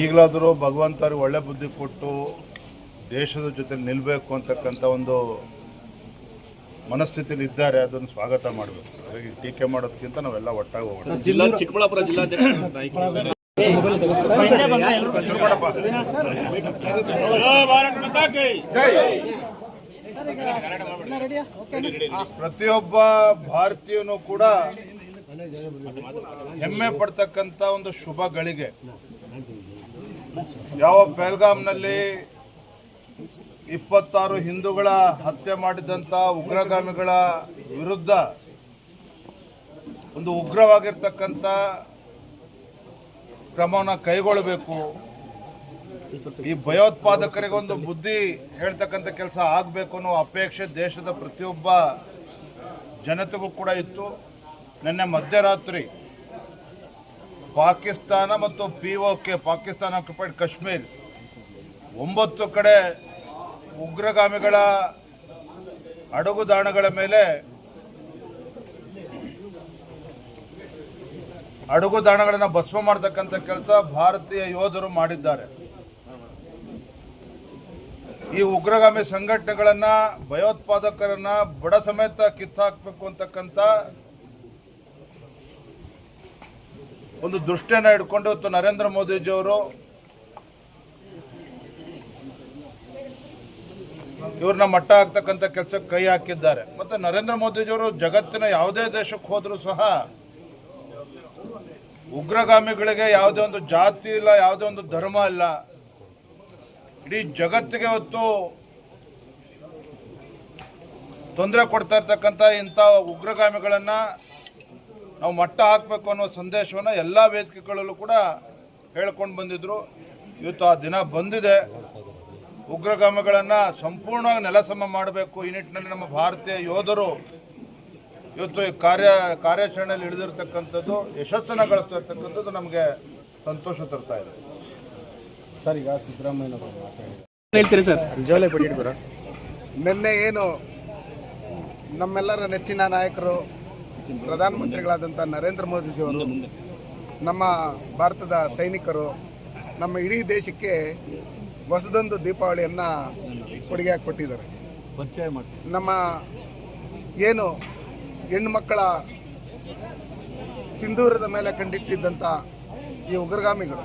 ಈಗಲಾದರೂ ಭಗವಂತರಿಗೆ ಒಳ್ಳೆ ಬುದ್ಧಿ ಕೊಟ್ಟು ದೇಶದ ಜೊತೆ ನಿಲ್ಲಬೇಕು ಅಂತಕ್ಕಂಥ ಒಂದು ಮನಸ್ಥಿತಿಲಿ ಇದ್ದಾರೆ ಅದನ್ನು ಸ್ವಾಗತ ಮಾಡಬೇಕು. ಹಾಗಾಗಿ ಟೀಕೆ ಮಾಡೋದಕ್ಕಿಂತ ನಾವೆಲ್ಲ ಒಟ್ಟಾಗಿ ಹೋಗೋಣ ಜಿಲ್ಲಾ ಚಿಕ್ಕಬಳ್ಳಾಪುರ ಜಿಲ್ಲಾಧ್ಯಕ್ಷ ಪ್ರತಿಯೊಬ್ಬ ಭಾರತೀಯನು ಕೂಡ ಹೆಮ್ಮೆ ಪಡ್ತಕ್ಕಂಥ ಒಂದು ಶುಭ ಗಳಿಗೆ ಯಾವ ಬೆಳಗಾಂನಲ್ಲಿ ಇಪ್ಪತ್ತಾರು ಹಿಂದೂಗಳ ಹತ್ಯೆ ಮಾಡಿದಂಥ ಉಗ್ರಗಾಮಿಗಳ ವಿರುದ್ಧ ಒಂದು ಉಗ್ರವಾಗಿರ್ತಕ್ಕಂಥ ಕ್ರಮವನ್ನು ಕೈಗೊಳ್ಳಬೇಕು. ಈ ಭಯೋತ್ಪಾದಕರಿಗೊಂದು ಬುದ್ಧಿ ಹೇಳ್ತಕ್ಕಂಥ ಕೆಲಸ ಆಗಬೇಕು ಅನ್ನೋ ಅಪೇಕ್ಷೆ ದೇಶದ ಪ್ರತಿಯೊಬ್ಬ ಜನತೆಗೂ ಕೂಡ ಇತ್ತು. ನಿನ್ನೆ ಮಧ್ಯರಾತ್ರಿ ಪಾಕಿಸ್ತಾನ ಮತ್ತು P K Pakistan occupied Kashmir ಒಂಬತ್ತು ಕಡೆ ಉಗ್ರಗಾಮಿಗಳ ಅಡಗುದಾಣಗಳ ಮೇಲೆ ಅಡಗುದಾಣಗಳನ್ನು ಭಸ್ಮ ಮಾಡತಕ್ಕಂಥ ಕೆಲಸ ಭಾರತೀಯ ಯೋಧರು ಮಾಡಿದ್ದಾರೆ. ಈ ಉಗ್ರಗಾಮಿ ಸಂಘಟನೆಗಳನ್ನು ಭಯೋತ್ಪಾದಕರನ್ನ ಬಡ ಸಮೇತ ಕಿತ್ತಾಕ್ಬೇಕು ಅಂತಕ್ಕಂಥ ಒಂದು ದೃಷ್ಟಿಯನ್ನು ಇಟ್ಕೊಂಡು ಇವತ್ತು ನರೇಂದ್ರ ಮೋದಿಜಿಯವರು ಇವ್ರನ್ನ ಮಟ್ಟ ಹಾಕ್ತಕ್ಕಂಥ ಕೆಲಸಕ್ಕೆ ಕೈ ಹಾಕಿದ್ದಾರೆ. ಮತ್ತೆ ನರೇಂದ್ರ ಮೋದಿಜಿಯವರು ಜಗತ್ತಿನ ಯಾವುದೇ ದೇಶಕ್ಕೆ ಹೋದರೂ ಸಹ ಉಗ್ರಗಾಮಿಗಳಿಗೆ ಯಾವುದೇ ಒಂದು ಜಾತಿ ಇಲ್ಲ, ಯಾವುದೇ ಒಂದು ಧರ್ಮ ಇಲ್ಲ. ಇಡೀ ಜಗತ್ತಿಗೆ ಹೊತ್ತು ತೊಂದರೆ ಕೊಡ್ತಾ ಇರ್ತಕ್ಕಂಥ ಇಂಥ ಉಗ್ರಗಾಮಿಗಳನ್ನ ನಾವು ಮಟ್ಟ ಹಾಕಬೇಕು ಅನ್ನೋ ಸಂದೇಶವನ್ನು ಎಲ್ಲ ವೇದಿಕೆಗಳಲ್ಲೂ ಕೂಡ ಹೇಳ್ಕೊಂಡು ಬಂದಿದ್ರು. ಇವತ್ತು ಆ ದಿನ ಬಂದಿದೆ. ಉಗ್ರಗಾಮಿಗಳನ್ನು ಸಂಪೂರ್ಣವಾಗಿ ನೆಲಸಮ ಮಾಡಬೇಕು. ಈ ನಿಟ್ಟಿನಲ್ಲಿ ನಮ್ಮ ಭಾರತೀಯ ಯೋಧರು ಇವತ್ತು ಈ ಕಾರ್ಯ ಕಾರ್ಯಾಚರಣೆಯಲ್ಲಿ ಹಿಡಿದಿರ್ತಕ್ಕಂಥದ್ದು ಯಶಸ್ಸನ್ನು ಗಳಿಸ್ತಾ ಇರ್ತಕ್ಕಂಥದ್ದು ನಮಗೆ ಸಂತೋಷ ತರ್ತಾ ಇದೆ. ಸರ್ ಈಗ ಸಿದ್ದರಾಮಯ್ಯ ಹೇಳ್ತೀರಿ ಸರ್? ಜೋಲೆ ನಿನ್ನೆ ಏನು ನಮ್ಮೆಲ್ಲರ ನೆಚ್ಚಿನ ನಾಯಕರು ಪ್ರಧಾನಮಂತ್ರಿಗಳಾದಂಥ ನರೇಂದ್ರ ಮೋದಿಜಿಯವರು ನಮ್ಮ ಭಾರತದ ಸೈನಿಕರು ನಮ್ಮ ಇಡೀ ದೇಶಕ್ಕೆ ಹೊಸದೊಂದು ದೀಪಾವಳಿಯನ್ನು ಕೊಡುಗೆ ಕೊಟ್ಟಿದ್ದಾರೆ. ನಮ್ಮ ಏನು ಹೆಣ್ಣು ಮಕ್ಕಳ ಸಿಂಧೂರದ ಮೇಲೆ ಕಂಡಿಟ್ಟಿದ್ದಂಥ ಈ ಉಗ್ರಗಾಮಿಗಳು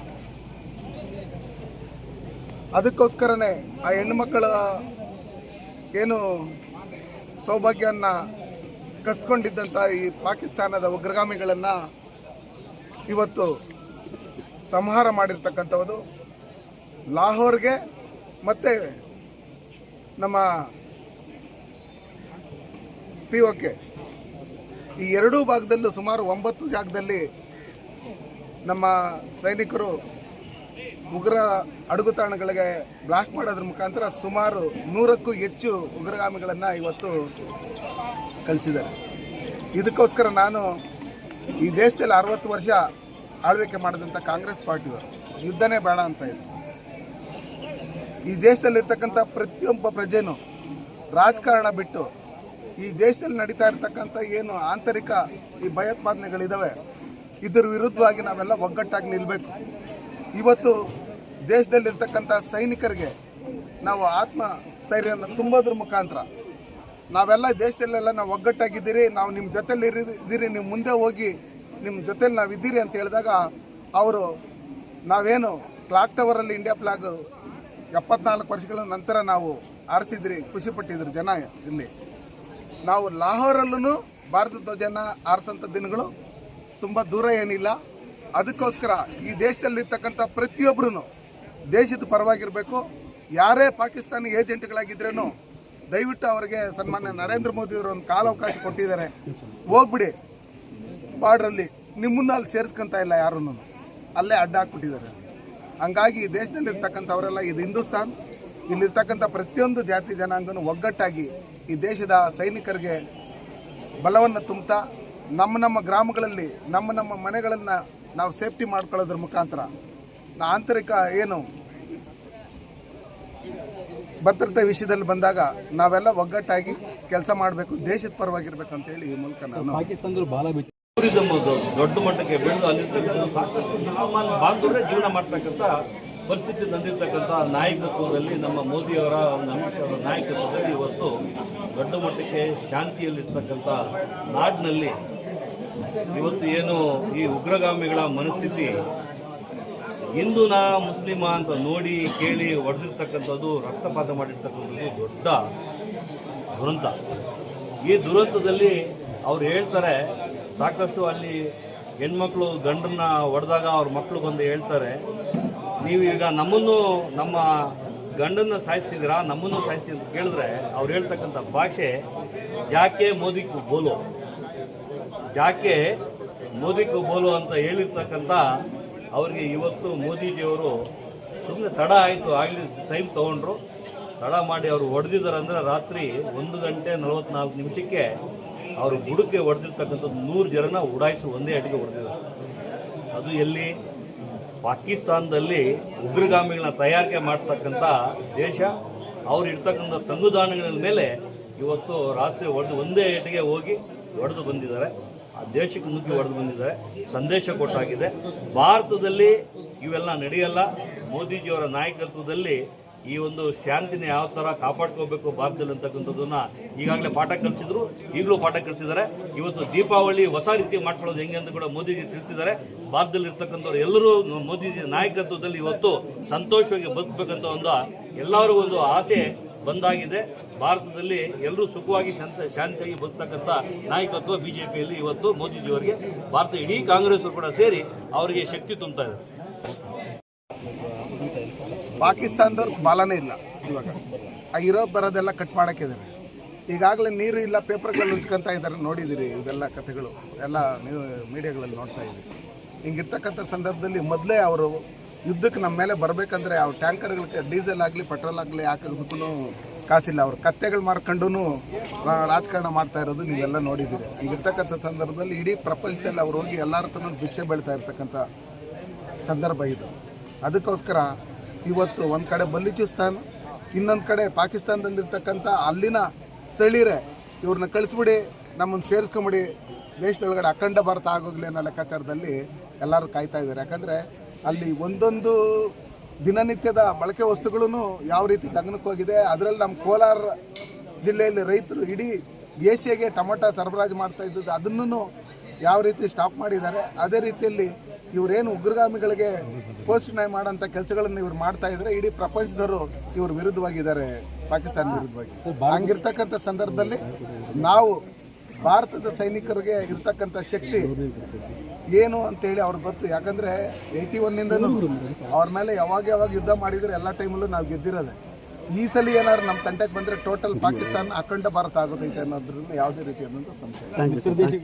ಅದಕ್ಕೋಸ್ಕರನೇ ಆ ಹೆಣ್ಣು ಮಕ್ಕಳ ಏನು ಸೌಭಾಗ್ಯವನ್ನು ಕಸ್ಕೊಂಡಿದ್ದಂಥ ಈ ಪಾಕಿಸ್ತಾನದ ಉಗ್ರಗಾಮಿಗಳನ್ನು ಇವತ್ತು ಸಂಹಾರ ಮಾಡಿರ್ತಕ್ಕಂಥದ್ದು ಲಾಹೋರ್ಗೆ ಮತ್ತು ನಮ್ಮ ಪಿ ಓಕೆ ಈ ಎರಡೂ ಭಾಗದಲ್ಲೂ ಸುಮಾರು ಒಂಬತ್ತು ಜಾಗದಲ್ಲಿ ನಮ್ಮ ಸೈನಿಕರು ಉಗ್ರ ಅಡುಗುತಾಣಗಳಿಗೆ ಬ್ಲಾಕ್ ಮಾಡೋದ್ರ ಮುಖಾಂತರ ಸುಮಾರು ನೂರಕ್ಕೂ ಹೆಚ್ಚು ಉಗ್ರಗಾಮಿಗಳನ್ನು ಇವತ್ತು ಕಳಿಸಿದ್ದಾರೆ ಇದಕ್ಕೋಸ್ಕರ ನಾನು ಈ ದೇಶದಲ್ಲಿ ಅರವತ್ತು ವರ್ಷ ಆಳ್ವಿಕೆ ಮಾಡಿದಂಥ ಕಾಂಗ್ರೆಸ್ ಪಾರ್ಟಿಯವರು, ಯುದ್ಧನೇ ಬೇಡ ಅಂತ ಇದೆ ಈ ದೇಶದಲ್ಲಿರ್ತಕ್ಕಂಥ ಪ್ರತಿಯೊಬ್ಬ ಪ್ರಜೆನೂ ರಾಜಕಾರಣ ಬಿಟ್ಟು ಈ ದೇಶದಲ್ಲಿ ನಡೀತಾ ಇರ್ತಕ್ಕಂಥ ಏನು ಆಂತರಿಕ ಈ ಭಯೋತ್ಪಾದನೆಗಳಿದ್ದಾವೆ ಇದರ ವಿರುದ್ಧವಾಗಿ ನಾವೆಲ್ಲ ಒಗ್ಗಟ್ಟಾಗಿ ನಿಲ್ಲಬೇಕು ಇವತ್ತು ದೇಶದಲ್ಲಿರ್ತಕ್ಕಂಥ ಸೈನಿಕರಿಗೆ ನಾವು ಆತ್ಮ ಸ್ಥೈರ್ಯವನ್ನು ತುಂಬೋದ್ರ ಮುಖಾಂತರ ನಾವೆಲ್ಲ ದೇಶದಲ್ಲೆಲ್ಲ ನಾವು ಒಗ್ಗಟ್ಟಾಗಿದ್ದೀರಿ, ನಾವು ನಿಮ್ಮ ಜೊತೆಲಿ ಇದ್ದೀರಿ ನೀವು ಮುಂದೆ ಹೋಗಿ ನಿಮ್ಮ ಜೊತೆಲಿ ನಾವು ಇದ್ದೀರಿ ಅಂತ ಹೇಳಿದಾಗ ಅವರು ನಾವೇನು ಕ್ಲಾಕ್ ಟವರಲ್ಲಿ ಇಂಡಿಯಾ ಫ್ಲಾಗ್ ಎಪ್ಪತ್ನಾಲ್ಕು ವರ್ಷಗಳ ನಂತರ ನಾವು ಆರಿಸಿದ್ರಿ ಖುಷಿಪಟ್ಟಿದ್ರು ಜನ ಇಲ್ಲಿ. ನಾವು ಲಾಹೋರಲ್ಲೂ ಭಾರತ ಧ್ವಜನ ಆರಿಸೋಂಥ ದಿನಗಳು ತುಂಬ ದೂರ ಏನಿಲ್ಲ. ಅದಕ್ಕೋಸ್ಕರ ಈ ದೇಶದಲ್ಲಿರ್ತಕ್ಕಂಥ ಪ್ರತಿಯೊಬ್ಬರೂ ದೇಶದ ಪರವಾಗಿರಬೇಕು. ಯಾರೇ ಪಾಕಿಸ್ತಾನಿ ಏಜೆಂಟ್ಗಳಾಗಿದ್ರೇನು ದಯವಿಟ್ಟು ಅವರಿಗೆ ಸನ್ಮಾನ್ಯ ನರೇಂದ್ರ ಮೋದಿ ಅವರು ಒಂದು ಕಾಲಾವಕಾಶ ಕೊಟ್ಟಿದ್ದಾರೆ. ಹೋಗ್ಬಿಡಿ. ಬಾರ್ಡ್ರಲ್ಲಿ ನಿಮ್ಮನ್ನ ಅಲ್ಲಿ ಸೇರಿಸ್ಕೊಂತ ಇಲ್ಲ ಯಾರೂ ಅಲ್ಲೇ ಅಡ್ಡ ಹಾಕ್ಬಿಟ್ಟಿದ್ದಾರೆ. ಹಂಗಾಗಿ ಈ ದೇಶದಲ್ಲಿರ್ತಕ್ಕಂಥವರೆಲ್ಲ ಇದು ಹಿಂದೂಸ್ತಾನ್. ಇಲ್ಲಿರ್ತಕ್ಕಂಥ ಪ್ರತಿಯೊಂದು ಜಾತಿ ಜನಾಂಗನೂ ಒಗ್ಗಟ್ಟಾಗಿ ಈ ದೇಶದ ಸೈನಿಕರಿಗೆ ಬಲವನ್ನು ತುಂಬುತ್ತಾ ನಮ್ಮ ನಮ್ಮ ಗ್ರಾಮಗಳಲ್ಲಿ, ನಮ್ಮ ನಮ್ಮ ಮನೆಗಳನ್ನು ನಾವು ಸೇಫ್ಟಿ ಮಾಡ್ಕೊಳ್ಳೋದ್ರ ಮುಖಾಂತರ, ಆಂತರಿಕ ಏನು ಭದ್ರತೆ ವಿಷಯದಲ್ಲಿ ಬಂದಾಗ ನಾವೆಲ್ಲ ಒಗ್ಗಟ್ಟಾಗಿ ಕೆಲಸ ಮಾಡಬೇಕು ದೇಶದ ಪರವಾಗಿರ್ಬೇಕಂತ ಅಂತೇಳಿ ಈ ಮೂಲಕ ನಾನು ಪಾಕಿಸ್ತಾನದವರು ಬಾಲ ಬಿಟ್ಟು ಟೂರಿಸಂ ಅದು ದೊಡ್ಡ ಮಟ್ಟಕ್ಕೆ ಬೆಳೆದು ಅಲ್ಲಿ ಸಾಕಷ್ಟು ಬಾಂಧವರೇ ಜೀವನ ಮಾಡ್ತಕ್ಕಂಥ ಪರಿಸ್ಥಿತಿ ತಂದಿರತಕ್ಕಂಥ ನಾಯಕತ್ವದಲ್ಲಿ ನಮ್ಮ ಮೋದಿಯವರ ಒಂದು ಅಮಿತ್ ಶಾ ಅವರ ನಾಯಕತ್ವದಲ್ಲಿ ಇವತ್ತು ದೊಡ್ಡ ಮಟ್ಟಕ್ಕೆ ಶಾಂತಿಯಲ್ಲಿರ್ತಕ್ಕಂಥ ನಾಡಿನಲ್ಲಿ ಇವತ್ತು ಏನು ಈ ಉಗ್ರಗಾಮಿಗಳ ಮನಸ್ಥಿತಿ ಹಿಂದೂನ ಮುಸ್ಲಿಮ ಅಂತ ನೋಡಿ ಕೇಳಿ ಹೊಡೆದಿರ್ತಕ್ಕಂಥದ್ದು ರಕ್ತಪಾತ ಮಾಡಿರ್ತಕ್ಕಂಥದ್ದು ದೊಡ್ಡ ದುರಂತ. ಈ ದುರಂತದಲ್ಲಿ ಅವ್ರು ಹೇಳ್ತಾರೆ, ಸಾಕಷ್ಟು ಅಲ್ಲಿ ಹೆಣ್ಮಕ್ಳು ಗಂಡನ್ನ ಹೊಡೆದಾಗ ಅವ್ರ ಮಕ್ಕಳು ಬಂದು ಹೇಳ್ತಾರೆ, ನೀವು ಈಗ ನಮ್ಮನ್ನು, ನಮ್ಮ ಗಂಡನ್ನ ಸಾಯಿಸಿದಿರಾ ನಮ್ಮನ್ನು ಸಾಯಿಸಿ ಅಂತ ಕೇಳಿದ್ರೆ ಅವ್ರು ಹೇಳ್ತಕ್ಕಂಥ ಭಾಷೆ ಯಾಕೆ ಮೋದಿಗೂ ಬೋಲು? ಯಾಕೆ ಮೋದಿಗೂ ಬೋಲು ಅಂತ ಹೇಳಿರ್ತಕ್ಕಂಥ ಅವರಿಗೆ ಇವತ್ತು ಮೋದಿಜಿಯವರು ಸುಮ್ಮನೆ ತಡ ಆಯಿತು, ಆಗಲಿ ಟೈಮ್ ತೊಗೊಂಡ್ರು. ತಡ ಮಾಡಿ ಅವರು ಹೊಡೆದಿದ್ದಾರೆ ಅಂದರೆ ರಾತ್ರಿ ಒಂದು ಗಂಟೆ ನಲವತ್ನಾಲ್ಕು ನಿಮಿಷಕ್ಕೆ ಅವರು ಬುಡಕ್ಕೆ ಹೊಡೆದಿರ್ತಕ್ಕಂಥ ನೂರು ಜನನ ಉಡಾಯಿಸಿ ಒಂದೇ ಅಡಿಗೆ ಹೊಡೆದಿದ್ದಾರೆ ಅದು ಎಲ್ಲಿ? ಪಾಕಿಸ್ತಾನದಲ್ಲಿ ಉಗ್ರಗಾಮಿಗಳನ್ನ ತಯಾರಿಕೆ ಮಾಡ್ತಕ್ಕಂಥ ದೇಶ, ಅವ್ರು ಇರ್ತಕ್ಕಂಥ ತಂಗುದಾಣಗಳ ಮೇಲೆ ಇವತ್ತು ರಾತ್ರಿ ಹೊಡೆದು ಒಂದೇ ಏಟಿಗೆ ಹೋಗಿ ಹೊಡೆದು ಬಂದಿದ್ದಾರೆ. ಆ ದೇಶಕ್ಕೆ ನುಗ್ಗಿ ಹೊಡೆದು ಬಂದಿದ್ದಾರೆ. ಸಂದೇಶ ಕೊಟ್ಟಾಗಿದೆ. ಭಾರತದಲ್ಲಿ ಇವೆಲ್ಲ ನಡೆಯಲ್ಲ. ಮೋದಿಜಿಯವರ ನಾಯಕತ್ವದಲ್ಲಿ ಈ ಒಂದು ಶಾಂತಿನ ಯಾವ ಥರ ಕಾಪಾಡ್ಕೋಬೇಕು ಭಾರತದಲ್ಲಿ ಅಂತಕ್ಕಂಥದ್ದನ್ನ ಈಗಾಗಲೇ ಪಾಠ ಕಲಿಸಿದ್ರು. ಈಗಲೂ ಪಾಠ ಕಲಿಸಿದ್ದಾರೆ. ಇವತ್ತು ದೀಪಾವಳಿ ಹೊಸ ರೀತಿ ಮಾಡ್ಕೊಳ್ಳೋದು ಹೆಂಗೆ ಅಂತ ಕೂಡ ಮೋದಿಜಿ ತಿಳಿಸಿದ್ದಾರೆ. ಭಾರತದಲ್ಲಿ ಇರ್ತಕ್ಕಂಥವ್ರು ಎಲ್ಲರೂ ಮೋದಿಜಿ ನಾಯಕತ್ವದಲ್ಲಿ ಇವತ್ತು ಸಂತೋಷವಾಗಿ ಬದುಕಬೇಕಂತ ಒಂದು ಎಲ್ಲರೂ ಒಂದು ಆಸೆ ಬಂದಾಗಿದೆ. ಭಾರತದಲ್ಲಿ ಎಲ್ಲರೂ ಸುಖವಾಗಿ ಶಾಂತ, ಶಾಂತಿಯಾಗಿ ಬದುಕ್ತಕ್ಕಂಥ ನಾಯಕತ್ವ ಬಿಜೆಪಿಯಲ್ಲಿ ಇವತ್ತು ಮೋದಿಜಿಯವರಿಗೆ. ಭಾರತ ಇಡೀ ಕಾಂಗ್ರೆಸ್ ಕೂಡ ಸೇರಿ ಅವರಿಗೆ ಶಕ್ತಿ ತುಂಬ್ತಾ ಇದೆ. ಪಾಕಿಸ್ತಾನದವ್ರ ಬಾಲನೇ ಇಲ್ಲ ಇವಾಗ. ಆ ಇರೋ ಬರೋದೆಲ್ಲ ಕಟ್ ಮಾಡೋಕ್ಕಿದ್ದಾರೆ. ಈಗಾಗಲೇ ನೀರು ಇಲ್ಲ, ಪೇಪರ್ಗಳು ಉಂಚ್ಕೊಂತ ಇದ್ದಾರೆ. ನೋಡಿದ್ದೀರಿ ಇವೆಲ್ಲ ಕಥೆಗಳು. ಎಲ್ಲ ನೀವು ಮೀಡಿಯಾಗಳಲ್ಲಿ ನೋಡ್ತಾ ಇದ್ದೀರಿ ಹಿಂಗಿರ್ತಕ್ಕಂಥ ಸಂದರ್ಭದಲ್ಲಿ ಮೊದಲೇ ಅವರು ಯುದ್ಧಕ್ಕೆ ನಮ್ಮ ಮೇಲೆ ಬರಬೇಕಂದ್ರೆ ಅವ್ರ ಟ್ಯಾಂಕರ್ಗಳಿಗೆ ಡೀಸೆಲ್ ಆಗಲಿ, ಪೆಟ್ರೋಲ್ ಆಗಲಿ ಹಾಕೋದಕ್ಕೂ ಕಾಸಿಲ್ಲ. ಅವ್ರು ಕತ್ತೆಗಳು ಮಾರ್ಕೊಂಡು ರಾಜಕಾರಣ ಮಾಡ್ತಾ ಇರೋದು ನೀವೆಲ್ಲ ನೋಡಿದ್ದೀರಿ. ಈಗಿರ್ತಕ್ಕಂಥ ಸಂದರ್ಭದಲ್ಲಿ ಇಡೀ ಪ್ರಪಂಚದಲ್ಲಿ ಅವ್ರು ಹೋಗಿ ಎಲ್ಲರ ಹತ್ರನೂ ಭಿಕ್ಷೆ ಬೆಳೀತಾ ಇರ್ತಕ್ಕಂಥ ಸಂದರ್ಭ ಇದು. ಅದಕ್ಕೋಸ್ಕರ ಇವತ್ತು ಒಂದು ಕಡೆ ಬಲೂಚಿಸ್ತಾನ್, ಇನ್ನೊಂದು ಕಡೆ ಪಾಕಿಸ್ತಾನದಲ್ಲಿರ್ತಕ್ಕಂಥ ಅಲ್ಲಿನ ಸ್ಥಳೀಯರೇ ಇವ್ರನ್ನ ಕಳಿಸ್ಬಿಡಿ ನಮ್ಮನ್ನು ಸೇರಿಸ್ಕೊಂಬಿಡಿ. ದೇಶದೊಳಗಡೆ ಅಖಂಡ ಭಾರತ ಆಗೋಗ್ಲಿ ಅನ್ನೋ ಲೆಕ್ಕಾಚಾರದಲ್ಲಿ ಎಲ್ಲರೂ ಕಾಯ್ತಾ ಇದ್ದಾರೆ. ಯಾಕಂದರೆ ಅಲ್ಲಿ ಒಂದೊಂದು ದಿನನಿತ್ಯದ ಬಳಕೆ ವಸ್ತುಗಳೂ ಯಾವ ರೀತಿ ಗಗನಕ್ಕೆ ಹೋಗಿದೆ ಅದರಲ್ಲಿ ನಮ್ಮ ಕೋಲಾರ ಜಿಲ್ಲೆಯಲ್ಲಿ ರೈತರು ಇಡೀ ಏಷ್ಯಾಗೆ ಟೊಮೆಟೊ ಸರಬರಾಜು ಮಾಡ್ತಾ ಇದ್ದದ್ದು ಅದನ್ನು ಯಾವ ರೀತಿ ಸ್ಟಾಪ್ ಮಾಡಿದ್ದಾರೆ ಅದೇ ರೀತಿಯಲ್ಲಿ ಇವರೇನು ಉಗ್ರಗಾಮಿಗಳಿಗೆ ಪೋಷಣೆ ಮಾಡೋಂಥ ಕೆಲಸಗಳನ್ನು ಇವ್ರು ಮಾಡ್ತಾ ಇದ್ದಾರೆ ಇಡೀ ಪ್ರಪಂಚದವರು ಇವ್ರ ವಿರುದ್ಧವಾಗಿದ್ದಾರೆ ಪಾಕಿಸ್ತಾನ ವಿರುದ್ಧವಾಗಿ. ಹಂಗಿರ್ತಕ್ಕಂಥ ಸಂದರ್ಭದಲ್ಲಿ ನಾವು ಭಾರತದ ಸೈನಿಕರಿಗೆ ಇರ್ತಕ್ಕಂಥ ಶಕ್ತಿ ಏನು ಅಂತೇಳಿ ಅವ್ರಿಗೆ ಗೊತ್ತು. ಯಾಕಂದರೆ ಏಯ್ಟಿ ಒನ್ನಿಂದನೂ ಅವ್ರ ಮೇಲೆ ಯಾವಾಗ ಯಾವಾಗ ಯುದ್ಧ ಮಾಡಿದ್ರೆ ಎಲ್ಲ ಟೈಮಲ್ಲೂ ನಾವು ಗೆದ್ದಿರೋದೆ. ಈ ಸಲ ಏನಾದ್ರು ನಮ್ಮ ತಂಟೆಗೆ ಬಂದರೆ ಟೋಟಲ್ ಪಾಕಿಸ್ತಾನ ಅಖಂಡ ಭಾರತ ಆಗೋದೈತೆ ಅನ್ನೋದ್ರಿಂದ ಯಾವುದೇ ರೀತಿಯಾದಂಥ ಸಂಶಯ